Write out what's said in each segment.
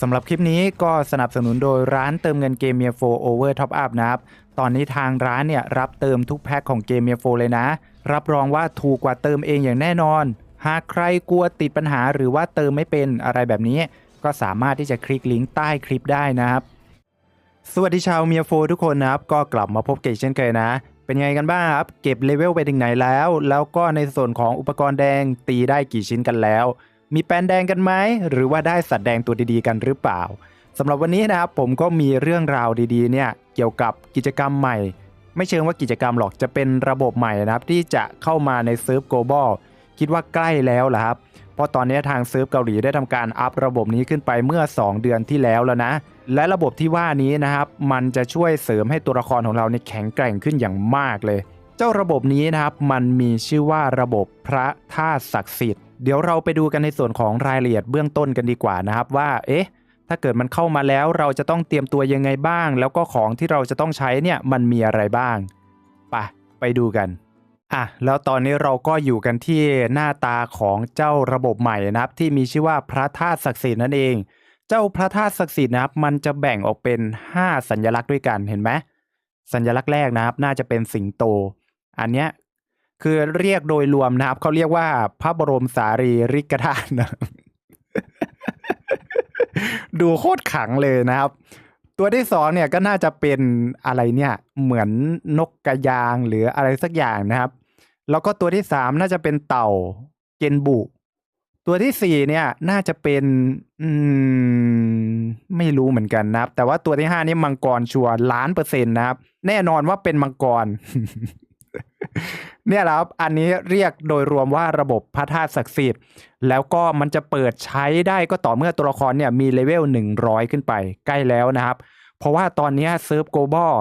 สำหรับคลิปนี้ก็สนับสนุนโดยร้านเติมเงินเกมเมียโฟโอเวอร์ท็อปอัพนะครับ ตอนนี้ทางร้านเนี่ย รับเติมทุกแพ็คของเกมเมียโฟเลยนะ รับรองว่าถูกกว่าเติมเองอย่างแน่นอน หากใครกลัวติดปัญหาหรือว่าเติมไม่เป็นอะไรแบบนี้ ก็สามารถที่จะคลิกลิงก์ใต้คลิปได้นะครับ สวัสดีชาวเมียโฟทุกคนนะครับ ก็กลับมาพบกันอีกเช่นเคยนะเป็นไงกันบ้างครับ เก็บเลเวลไปถึงไหนแล้ว แล้วก็ในส่วนของอุปกรณ์แดงตีได้กี่ชิ้นกันแล้ว มีแปนแดงกันไหมหรือว่าได้สัตว์แดงตัวดีๆกันหรือเปล่าสำหรับวันนี้นะครับผมก็มีเรื่องราวดีๆเนี่ยเกี่ยวกับกิจกรรมใหม่ ไม่เชิงว่ากิจกรรมหรอกจะเป็นระบบใหม่นะครับที่จะเข้ามาในเซิร์ฟ global คิดว่าใกล้แล้วล่ะครับ เพราะตอนนี้ทางเซิร์ฟเกาหลีได้ทำการอัพระบบนี้ขึ้นไปเมื่อ 2 เดือนที่แล้วแล้วนะ และระบบที่ว่านี้นะครับ มันจะช่วยเสริมให้ตัวละครของเราเนี่ยแข็งแกร่งขึ้นอย่างมากเลย เจ้าระบบนี้นะครับ มันมีชื่อว่าระบบพระธาตุศักดิ์สิทธิ์ เดี๋ยวเราไปดูกันในส่วนของรายละเอียดเบื้องต้นกันดีกว่านะครับว่า เอ๊ะ ถ้าเกิดมันเข้ามาแล้วเราจะต้องเตรียมตัวยังไงบ้าง แล้วก็ของที่เราจะต้องใช้เนี่ยมันมีอะไรบ้างไปไปดูกันอะแล้วตอนนี้เราก็อยู่กันที่หน้าตาของเจ้าระบบใหม่นะครับ ที่มีชื่อว่าพระธาตุศักดิ์สิทธิ์นั่นเอง เจ้าพระธาตุศักดิ์สิทธิ์นะครับ มันจะแบ่งออกเป็น 5 สัญลักษณ์ด้วยกันเห็นไหมสัญลักษณ์แรกนะครับ น่าจะเป็นสิงโต อันเนี้ย คือเรียกโดยรวมนะครับ เขาเรียกว่าพระบรมสารีริกธาตุดูโคตรขังเลยนะครับ ตัวที่สองเนี่ยก็น่าจะเป็นอะไรเนี่ย เหมือนนกกระยางหรืออะไรสักอย่างนะครับ แล้วก็ตัวที่สามน่าจะเป็นเต่าเกนบุ ตัวที่สี่เนี่ย น่าจะเป็น อืม ไม่รู้เหมือนกันนะครับ แต่ว่าตัวที่ห้านี่มังกรชัวร์ล้านเปอร์เซ็นต์นะครับ แน่นอนว่าเป็นมังกร เนี่ยและครับอันนี้เรียกโดยรวมว่าระบบพระธาตุศักดิ์สิทธิ์แล้วก็มันจะเปิดใช้ได้ก็ต่อเมื่อตัวละครเนี่ยมีเลเวล100 ขึ้นไปใกล้แล้วนะครับ เพราะว่าตอนนี้เซิร์ฟโกลบอล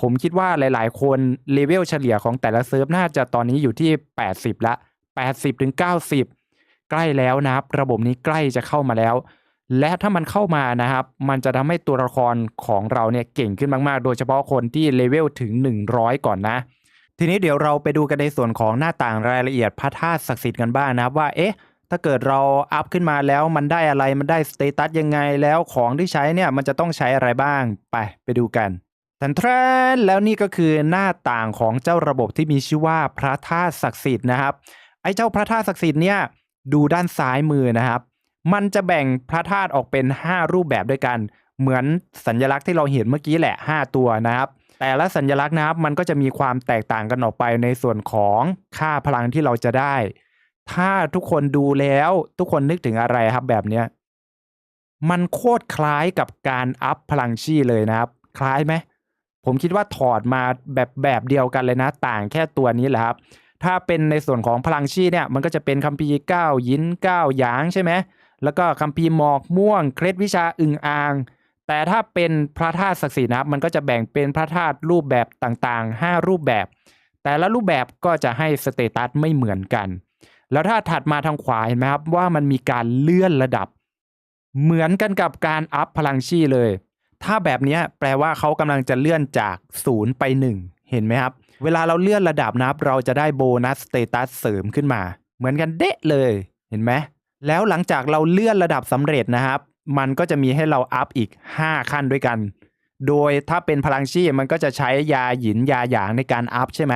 ผมคิดว่าหลาย ๆ คนเลเวลเฉลี่ยของแต่ละเซิร์ฟน่าจะตอนนี้อยู่ที่ 80 ละ 80ถึง90 ใกล้แล้วนะครับ ระบบนี้ใกล้จะเข้ามาแล้ว และถ้ามันเข้ามานะครับ มันจะทำให้ตัวละครของเราเนี่ยเก่งขึ้นมาก ๆ โดยเฉพาะคนที่เลเวลถึง 100 ก่อนนะ ทีนี้เดี๋ยวเราไปดูกันในส่วนของหน้าต่างรายละเอียดพระธาตุศักดิ์สิทธิ์กันบ้างนะครับว่าเอ๊ะถ้าเกิดเราอัพขึ้นมาแล้วมันได้อะไรมันได้สเตตัสยังไงแล้วของที่ใช้เนี่ยมันจะต้องใช้อะไรบ้างไปไปดูกันทันทรนแล้วนี่ก็คือหน้าต่างของเจ้าระบบที่มีชื่อว่าพระธาตุศักดิ์สิทธิ์นะครับ ไอ้เจ้าพระธาตุศักดิ์สิทธิ์เนี่ยดูด้านซ้ายมือนะครับ มันจะแบ่งพระธาตุออกเป็น 5 รูปแบบด้วยกัน เหมือนสัญลักษณ์ที่เราเห็นเมื่อกี้แหละ 5 ตัวนะครับ แต่ละสัญลักษณ์นะครับมันก็จะมีความแตกต่างกันออกไปในส่วนของค่าพลังที่เราจะได้ ถ้าทุกคนดูแล้วทุกคนนึกถึงอะไรครับแบบเนี้ยมันโคตรคล้ายกับการอัพพลังชีเลยนะครับ คล้ายไหมผมคิดว่าถอดมาแบบแบบเดียวกันเลยนะ ต่างแค่ตัวนี้แหละครับ ถ้าเป็นในส่วนของพลังชีเนี่ย มันก็จะเป็นคัมภีร์เก้ายินเก้าหยางใช่ไหมแล้วก็คัมภีร์หมอกม่วง เคล็ดวิชาอึงอ่าง แต่ถ้าเป็นพระธาตุศักดิ์สิทธิ์นะครับมันก็จะแบ่งเป็นพระธาตุรูปแบบต่างๆ 5 รูปแบบ แต่ละรูปแบบก็จะให้สเตตัสไม่เหมือนกัน แล้วถ้าถัดมาทางขวาเห็นไหมครับว่ามันมีการเลื่อนระดับ เหมือนกันกับการอัพพลังชีเลย ถ้าแบบนี้แปลว่าเขากำลังจะเลื่อนจากศูนย์ไปหนึ่งเห็นไหมครับ เวลาเราเลื่อนระดับนะครับ เราจะได้โบนัสสเตตัสเสริมขึ้นมา เหมือนกันเดะเลยเห็นไหมแล้วหลังจากเราเลื่อนระดับสำเร็จนะครับ มันก็จะมีให้เราอัพอีก 5 ขั้นด้วยกัน โดยถ้าเป็นพลังชีพมันก็จะใช้ยาหยินยาหยางในการอัพใช่ไหม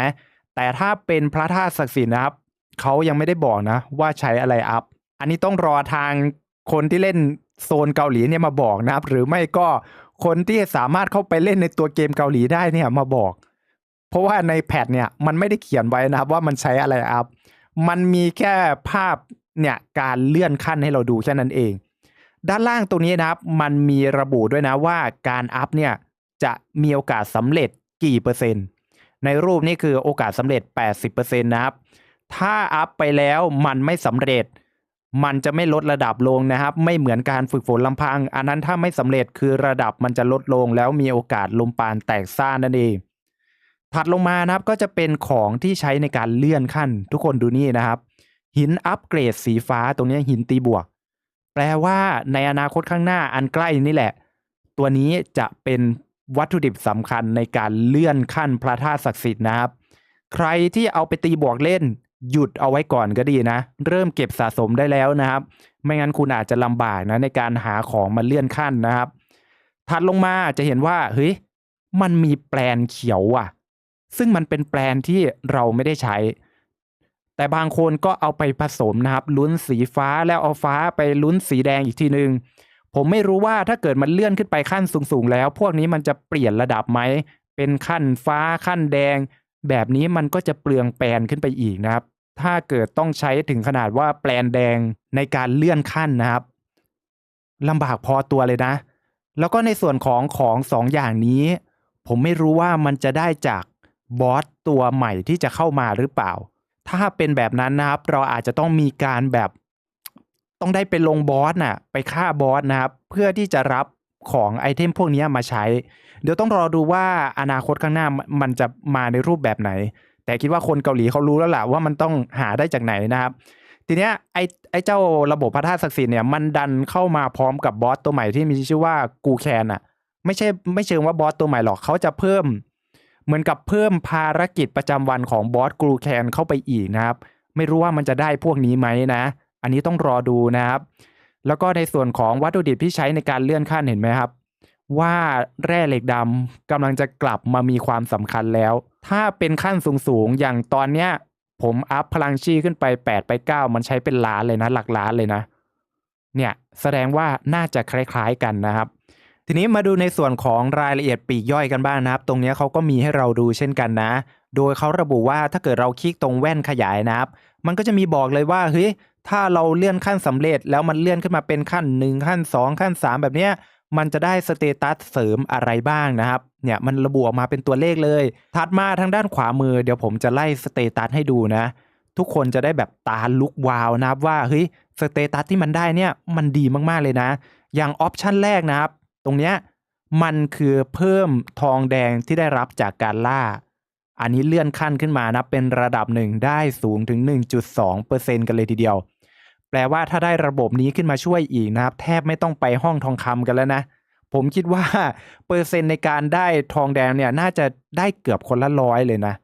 แต่ถ้าเป็นพระธาตุศักดิ์สิทธิ์นะครับเขายังไม่ได้บอกนะ ว่าใช้อะไรอัพ อันนี้ต้องรอทางคนที่เล่นโซนเกาหลีเนี่ยมาบอกนะครับ หรือไม่ก็คนที่สามารถเข้าไปเล่นในตัวเกมเกาหลีได้เนี่ยมาบอก เพราะว่าในแพทเนี่ยมันไม่ได้เขียนไว้นะครับว่ามันใช้อะไรอัพ มันมีแค่ภาพเนี่ยการเลื่อนขั้นให้เราดูแค่นั้นเอง ด้านล่างตรงนี้นะครับ มันมีระบุด้วยนะว่าการอัพเนี่ยจะมีโอกาสสำเร็จกี่เปอร์เซ็นต์ ในรูปนี่คือโอกาสสำเร็จ 80%นะครับ ถ้าอัพไปแล้วมันไม่สำเร็จ มันจะไม่ลดระดับลงนะครับ ไม่เหมือนการฝึกฝนลำพัง อันนั้นถ้าไม่สำเร็จคือระดับมันจะลดลง แล้วมีโอกาสลมปานแตกซ่านนั่นเอง ถัดลงมานะครับก็จะเป็นของที่ใช้ในการเลื่อนขั้น ทุกคนดูนี่นะครับ หินอัปเกรดสีฟ้าตรงนี้หินตีบวก แปลว่าในอนาคตข้างหน้าอันใกล้นี่แหละ ตัวนี้จะเป็นวัตถุดิบสำคัญในการเลื่อนขั้นพระธาตุศักดิ์สิทธิ์นะครับ ใครที่เอาไปตีบวกเล่น หยุดเอาไว้ก่อนก็ดีนะ เริ่มเก็บสะสมได้แล้วนะครับ ไม่งั้นคุณอาจจะลำบากนะในการหาของมาเลื่อนขั้นนะครับ ถัดลงมาจะเห็นว่าเฮ้ยมันมีแปลนเขียวอะ ซึ่งมันเป็นแปลนที่เราไม่ได้ใช้ แต่บางคนก็เอาไปผสมนะครับ ลุ้นสีฟ้าแล้วเอาฟ้าไปลุ้นสีแดงอีกทีหนึ่งผมไม่รู้ว่าถ้าเกิดมันเลื่อนขึ้นไปขั้นสูงๆแล้ว พวกนี้มันจะเปลี่ยนระดับไหม เป็นขั้นฟ้าขั้นแดง แบบนี้มันก็จะเปลืองแปลนขึ้นไปอีกนะครับ ถ้าเกิดต้องใช้ถึงขนาดว่าแปลนแดงในการเลื่อนขั้นนะครับลำบากพอตัวเลยนะ แล้วก็ในส่วนของของสองอย่างนี้ ผมไม่รู้ว่ามันจะได้จากบอสตัวใหม่ที่จะเข้ามาหรือเปล่า ถ้าเป็นแบบนั้นนะครับ เราอาจจะต้องมีการแบบต้องได้ไปลงบอสน่ะ ไปฆ่าบอสนะครับ เพื่อที่จะรับของไอเทมพวกนี้มาใช้ เดี๋ยวต้องรอดูว่าอนาคตข้างหน้ามันจะมาในรูปแบบไหน แต่คิดว่าคนเกาหลีเขารู้แล้วล่ะว่ามันต้องหาได้จากไหนนะครับ ทีเนี้ยไอไอเจ้าระบบพระธาตุศักดิ์สิทธิ์เนี่ยมันดันเข้ามาพร้อมกับบอสตัวใหม่ที่มีชื่อว่ากูแคนอะ ไม่ใช่ไม่เชิงว่าบอสตัวใหม่หรอกเขาจะเพิ่ม เหมือนกับเพิ่มภารกิจประจำวันของบอสกรูแคนเข้าไปอีกนะครับ ไม่รู้ว่ามันจะได้พวกนี้ไหมนะ อันนี้ต้องรอดูนะครับ แล้วก็ในส่วนของวัตถุดิบที่ใช้ในการเลื่อนขั้นเห็นไหมครับ ว่าแร่เหล็กดำกำลังจะกลับมามีความสำคัญแล้ว ถ้าเป็นขั้นสูงๆอย่างตอนเนี้ยผมอัพพลังชีขึ้นไป 8 ไป 9 มันใช้เป็นล้านเลยนะ หลักล้านเลยนะ เนี่ยแสดงว่าน่าจะคล้ายๆกันนะครับ ทีนี้มาดูในส่วนของรายละเอียดปีกย่อยกันบ้างนะครับ ตรงนี้เขาก็มีให้เราดูเช่นกันนะ โดยเขาระบุว่าถ้าเกิดเราคลิกตรงแว่นขยายนะครับ มันก็จะมีบอกเลยว่าเฮ้ยถ้าเราเลื่อนขั้นสำเร็จแล้วมันเลื่อนขึ้นมาเป็นขั้น 1 ขั้น 2 ขั้น 3 แบบเนี้ยมันจะได้สเตตัสเสริมอะไรบ้างนะครับ เนี่ยมันระบุออกมาเป็นตัวเลขเลย ถัดมาทางด้านขวามือ เดี๋ยวผมจะไล่สเตตัสให้ดูนะ ทุกคนจะได้แบบตาลุกวาวนะครับว่าเฮ้ยสเตตัสที่มันได้เนี่ยมันดีมากๆเลยนะ อย่างออปชันแรกนะครับ ตรงเนี้ยมันคือเพิ่มทองแดงที่ได้รับจากการล่า อันนี้เลื่อนขั้นขึ้นมานะเป็นระดับหนึ่งได้สูงถึง 1.2%กันเลยทีเดียว แปลว่าถ้าได้ระบบนี้ขึ้นมาช่วยอีกนะครับ แทบไม่ต้องไปห้องทองคำกันแล้วนะ ผมคิดว่าเปอร์เซ็นต์ในการได้ทองแดงเนี่ยน่าจะได้เกือบคนละร้อยเลยนะ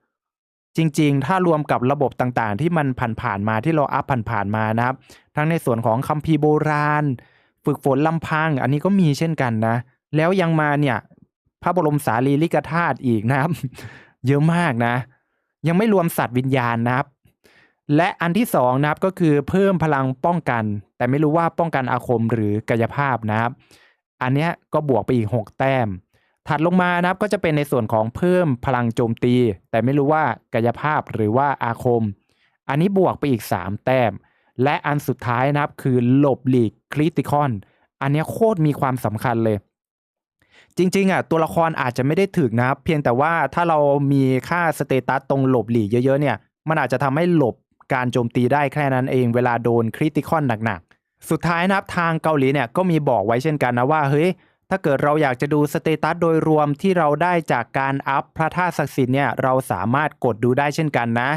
จริงๆ ถ้ารวมกับระบบต่างๆ ที่มันผ่านๆมาที่เราอัพผ่านๆมานะครับ ทั้งในส่วนของคัมภีร์โบราณ ฝึกฝนลำพัง อันนี้ก็มีเช่นกันนะ แล้วยังมาเนี่ย พระบรมสารีริกธาตุอีกนะครับ เยอะมากนะ ยังไม่รวมสัตว์วิญญาณนะครับ และอันที่สองนะครับก็คือเพิ่มพลังป้องกัน แต่ไม่รู้ว่าป้องกันอาคมหรือกายภาพนะครับ อันเนี้ยก็บวกไปอีก 6 แต้ม ถัดลงมานะครับก็จะเป็นในส่วนของเพิ่มพลังโจมตี แต่ไม่รู้ว่ากายภาพหรือว่าอาคม อันนี้บวกไปอีก 3 แต้ม และอันสุดท้ายนะครับคือหลบหลีกคริติคอน อันนี้โคตรมีความสำคัญเลย จริงๆอะตัวละครอาจจะไม่ได้ถึกนะครับ เพียงแต่ว่าถ้าเรามีค่าสเตตัสตรงหลบหลีกเยอะๆเนี่ย มันอาจจะทำให้หลบการโจมตีได้แค่นั้นเองเวลาโดนคริติคอนหนักๆ สุดท้ายนะครับทางเกาหลีเนี่ยก็มีบอกไว้เช่นกันนะว่าเฮ้ยถ้าเกิดเราอยากจะดูสเตตัสโดยรวมที่เราได้จากการอัพพระธาตุศักดิ์สิทธิ์เนี่ยเราสามารถกดดูได้เช่นกันนะ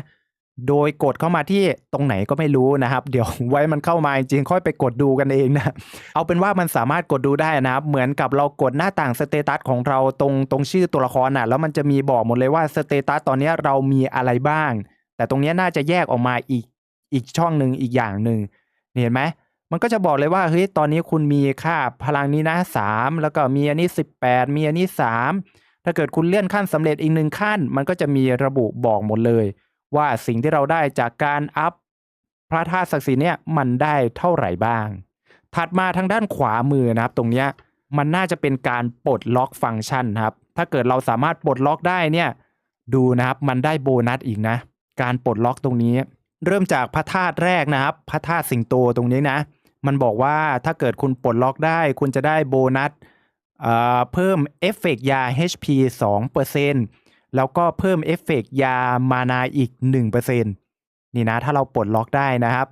โดยกดเข้ามาที่ตรงไหนก็ไม่รู้นะครับ เดี๋ยวไว้มันเข้ามาจริงๆค่อยไปกดดูกันเองนะเอาเป็นว่ามันสามารถกดดูได้นะครับ เหมือนกับเรากดหน้าต่างสเตตัสของเราตรงตรงชื่อตัวละครน่ะแล้วมันจะมีบอกหมดเลยว่าสเตตัสตอนนี้เรามีอะไรบ้าง แต่ตรงนี้น่าจะแยกออกมาอีกอีกช่องหนึ่งอีกอย่างหนึ่งเห็นไหมมันก็จะบอกเลยว่าเฮ้ยตอนนี้คุณมีค่าพลังนี้นะสามแล้วก็มีอันนี้สิบแปดมีอันนี้สามถ้าเกิดคุณเลื่อนขั้นสำเร็จอีกหนึ่งขั้น มันก็จะมีระบุบอกหมดเลย ว่าสิ่งที่เราได้จากการอัพพระธาตุศักดิ์สิทธิ์เนี่ยมันได้เท่าไหร่บ้าง ถัดมาทางด้านขวามือนะครับ ตรงเนี้ยมันน่าจะเป็นการปลดล็อกฟังก์ชันครับ ถ้าเกิดเราสามารถปลดล็อกได้เนี่ย ดูนะครับมันได้โบนัสอีกนะ การปลดล็อกตรงนี้ เริ่มจากพระธาตุแรกนะครับ พระธาตุสิงโตตรงนี้นะ มันบอกว่าถ้าเกิดคุณปลดล็อกได้ คุณจะได้โบนัสเเพิ่มเอฟเฟกต์ยา HP 2% แล้วก็เพิ่มเอฟเฟกต์ยามานาอีก 1%นี่นะ ถ้าเราปลดล็อกได้นะครับ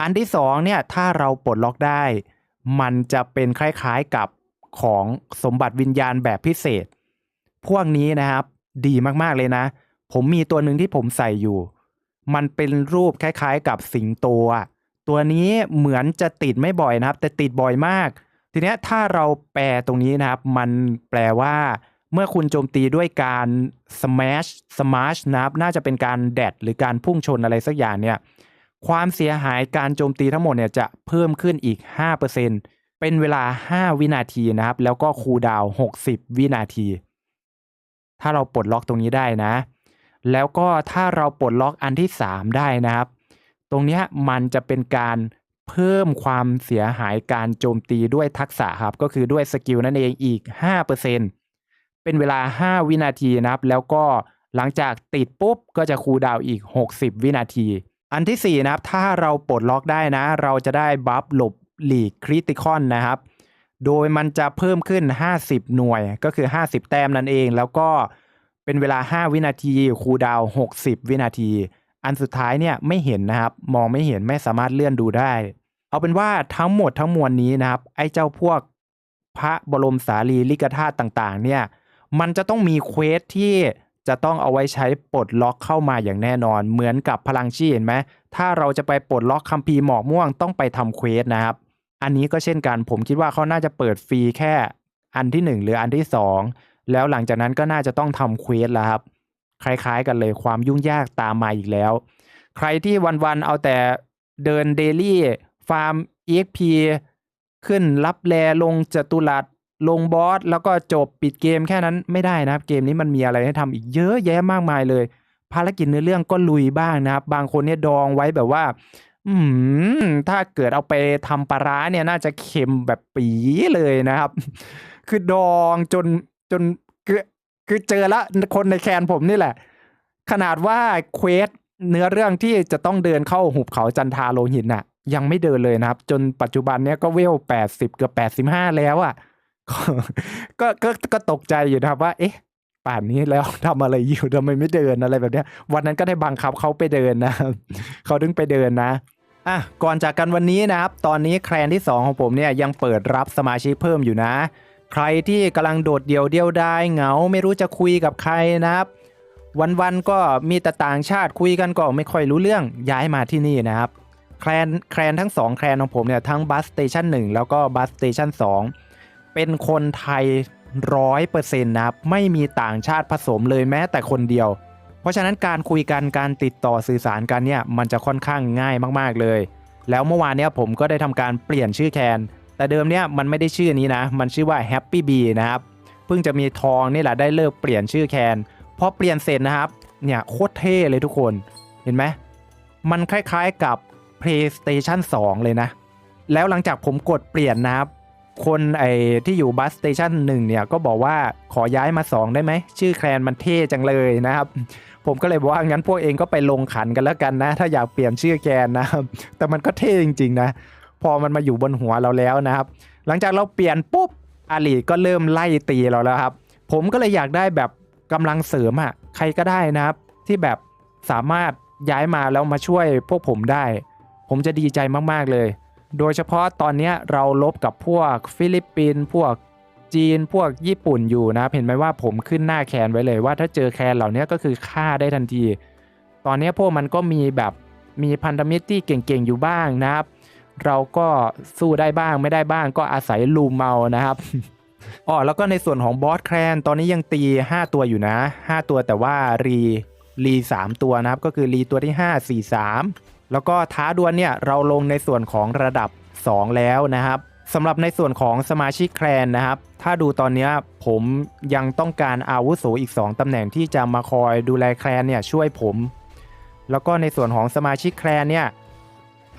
อันที่สองเนี่ย ถ้าเราปลดล็อกได้ มันจะเป็นคล้ายๆกับของสมบัติวิญญาณแบบพิเศษ พวกนี้นะครับ ดีมากๆเลยนะ ผมมีตัวหนึ่งที่ผมใส่อยู่ มันเป็นรูปคล้ายๆ กับสิงโตอะตัวนี้เหมือนจะติดไม่บ่อยนะครับ แต่ติดบ่อยมาก ทีเนี้ยถ้าเราแปลตรงนี้นะครับ มันแปลว่า เมื่อคุณโจมตีด้วยการ smash smash นะครับน่าจะเป็นการแดดหรือการพุ่งชนอะไรสักอย่างเนี่ยความเสียหายการโจมตีทั้งหมดเนี่ยจะเพิ่มขึ้นอีก 5%เป็นเวลา 5 วินาทีนะครับ แล้วก็คูลดาว 60 วินาที ถ้าเราปลดล็อกตรงนี้ได้นะ แล้วก็ถ้าเราปลดล็อกอันที่ 3 ได้นะครับ ตรงนี้มันจะเป็นการเพิ่มความเสียหายการโจมตีด้วยทักษะครับ ก็คือด้วยสกิลนั่นเองอีก 5% เป็นเวลา 5 วินาทีนะครับ แล้วก็หลังจากติดปุ๊บก็จะคูลดาวอีก 60 วินาที อันที่ 4 นะครับ ถ้าเราปลดล็อกได้นะ เราจะได้บัฟหลบหลีกคริติคอนนะครับ โดยมันจะเพิ่มขึ้น 50 หน่วยก็คือ 50 แต้มนั่นเอง แล้วก็เป็นเวลา 5 วินาทีคูลดาว60 วินาที อันสุดท้ายเนี่ยไม่เห็นนะครับ มองไม่เห็นไม่สามารถเลื่อนดูได้ เอาเป็นว่าทั้งหมดทั้งมวลนี้นะครับ ไอ้เจ้าพวกพระบรมสารีริกธาตุต่างๆ เนี่ย มันจะต้องมีเควสที่จะต้องเอาไว้ใช้ปลดล็อกเข้ามาอย่างแน่นอน เหมือนกับพลังชีเห็นไหมถ้าเราจะไปปลดล็อกคัมภีร์หมอกม่วงต้องไปทำเควสนะครับ อันนี้ก็เช่นกันผมคิดว่าเขาน่าจะเปิดฟรีแค่อันที่ 1 หรืออันที่ 2 แล้วหลังจากนั้นก็น่าจะต้องทำเควสแล้วครับ คล้ายๆ กันเลยความยุ่งยากตามมาอีกแล้ว ใครที่วันๆเอาแต่เดินเดลี่ฟาร์ม EXP ขึ้นรับแลลงจตุรัส ลงบอสแล้วก็จบปิดเกมแค่นั้นไม่ได้นะครับ เกมนี้มันมีอะไรให้ทำอีกเยอะแยะมากมายเลย ภารกิจเนื้อเรื่องก็ลุยบ้างนะครับ บางคนเนี่ยดองไว้แบบว่า อืมถ้าเกิดเอาไปทำปลาร้าเนี่ยน่าจะเค็มแบบปีเลยนะครับ คือดองจนจนคือคือเจอละคนในแคนผมนี่แหละ ขนาดว่าเควสเนื้อเรื่องที่จะต้องเดินเข้าหุบเขาจันทาโลหินน่ะ ยังไม่เดินเลยนะครับ จนปัจจุบันเนี้ยก็เวลแปดสิบเกือบแปดสิบห้าแล้วอะ่ะ ก็ก็ก็ตกใจอยู่นะครับว่า เอ๊ะ ป่านนี้แล้วทำอะไรอยู่ทำไมไม่เดินอะไรแบบเนี้ย วันนั้นก็ได้บังคับเขาไปเดินนะครับเขาดึงไปเดินนะอะก่อนจากกันวันนี้นะครับ ตอนนี้แคลนที่ 2 ของผมเนี่ยยังเปิดรับสมาชิกเพิ่มอยู่นะ ใครที่กำลังโดดเดี่ยวเดียวดายเหงาไม่รู้จะคุยกับใครนะครับ วันๆก็มีแต่ต่างชาติคุยกันก็ไม่ค่อยรู้เรื่องย้ายมาที่นี่นะครับแคลนแคลนทั้ง 2 แคลนของผมเนี่ยทั้งบัสสเตชัน1แล้วก็บัสสเตชัน2 เป็นคนไทยร้อยเปอร์เซ็นต์นะครับไม่มีต่างชาติผสมเลยแม้แต่คนเดียว เพราะฉะนั้นการคุยกันการติดต่อสื่อสารกันเนี่ยมันจะค่อนข้างง่ายมากๆเลย แล้วเมื่อวานเนี่ยผมก็ได้ทำการเปลี่ยนชื่อแคนแต่เดิมเนี่ยมันไม่ได้ชื่อนี้นะ มันชื่อว่า Happy Bee นะครับเพิ่งจะมีทองนี่แหละได้เลิกเปลี่ยนชื่อแคนพอเปลี่ยนเสร็จนะครับเนี่ยโคตรเท่เลยทุกคนเห็นไหมมันคล้ายๆกับ PlayStation 2 เลยนะ แล้วหลังจากผมกดเปลี่ยนนะครับ คนไอ้ที่อยู่บัสสเตชันหนึ่งเนี่ยก็บอกว่าขอย้ายมา 2 ได้ไหม ชื่อแคลนมันเท่จังเลยนะครับ ผมก็เลยบอกว่างั้นพวกเองก็ไปลงขันกันแล้วกันนะ ถ้าอยากเปลี่ยนชื่อแกนนะครับ แต่มันก็เท่จริงๆนะ พอมันมาอยู่บนหัวเราแล้วนะครับ หลังจากเราเปลี่ยนปุ๊บอาลีก็เริ่มไล่ตีเราแล้วครับ ผมก็เลยอยากได้แบบกำลังเสริมอะใครก็ได้นะครับ ที่แบบสามารถย้ายมาแล้วมาช่วยพวกผมได้ ผมจะดีใจมากๆเลย โดยเฉพาะตอนนี้เราลบกับพวกฟิลิปปินส์พวกจีนพวกญี่ปุ่นอยู่นะครับเห็นไหมว่าผมขึ้นหน้าแคนไว้เลยว่าถ้าเจอแคนเหล่านี้ก็คือฆ่าได้ทันที ตอนนี้พวกมันก็มีแบบมีพันธมิตรที่เก่งๆอยู่บ้างนะครับ เราก็สู้ได้บ้างไม่ได้บ้างก็อาศัยลูมเมานะครับอ๋อแล้วก็ในส่วนของบอสแคลนตอนนี้ยังตี 5 ตัวอยู่นะ 5 ตัวแต่ว่ารีรี3ตัวนะครับ ก็คือรีตัวที่ 5 4 3 แล้วก็ท้าดวลเนี่ยเราลงในส่วนของระดับ 2 แล้วนะครับสำหรับในส่วนของสมาชิกแคลนนะครับ ถ้าดูตอนนี้ผมยังต้องการอาวุโสอีก 2ตำแหน่งที่จะมาคอยดูแลแคลนเนี่ยช่วยผม แล้วก็ในส่วนของสมาชิกแคลนเนี่ย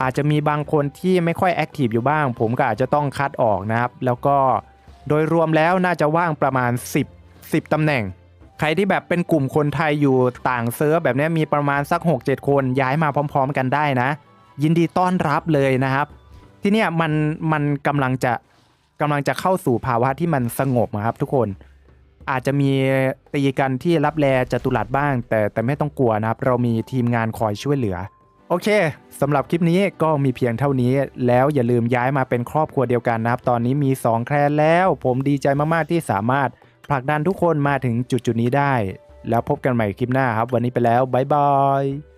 อาจจะมีบางคนที่ไม่ค่อยแอคทีฟอยู่บ้าง ผมก็อาจจะต้องคัดออกนะครับ แล้วก็โดยรวมแล้วน่าจะว่างประมาณ 10 10ตำแหน่ง ใครที่แบบเป็นกลุ่มคนไทยอยู่ต่างเซิร์ฟแบบนี้มีประมาณสัก 6-7 คนย้ายมาพร้อม ๆ กันได้นะ ยินดีต้อนรับเลยนะครับ ที่เนี่ยมันมันกำลังจะกำลังจะเข้าสู่ภาวะที่มันสงบอะครับทุกคนอาจจะมีตีกันที่รับแลจตุรัสบ้าง แต่แต่ไม่ต้องกลัวนะครับ เรามีทีมงานคอยช่วยเหลือ โอเคสำหรับคลิปนี้ก็มีเพียงเท่านี้ แล้วอย่าลืมย้ายมาเป็นครอบครัวเดียวกันนะครับ ตอนนี้มี 2 แคลนแล้ว ผมดีใจมากๆที่สามารถ ผลักดันทุกคนมาถึงจุดจุดๆนี้ได้ แล้วพบกันใหม่คลิปหน้าครับ วันนี้ไปแล้ว บ๊ายบาย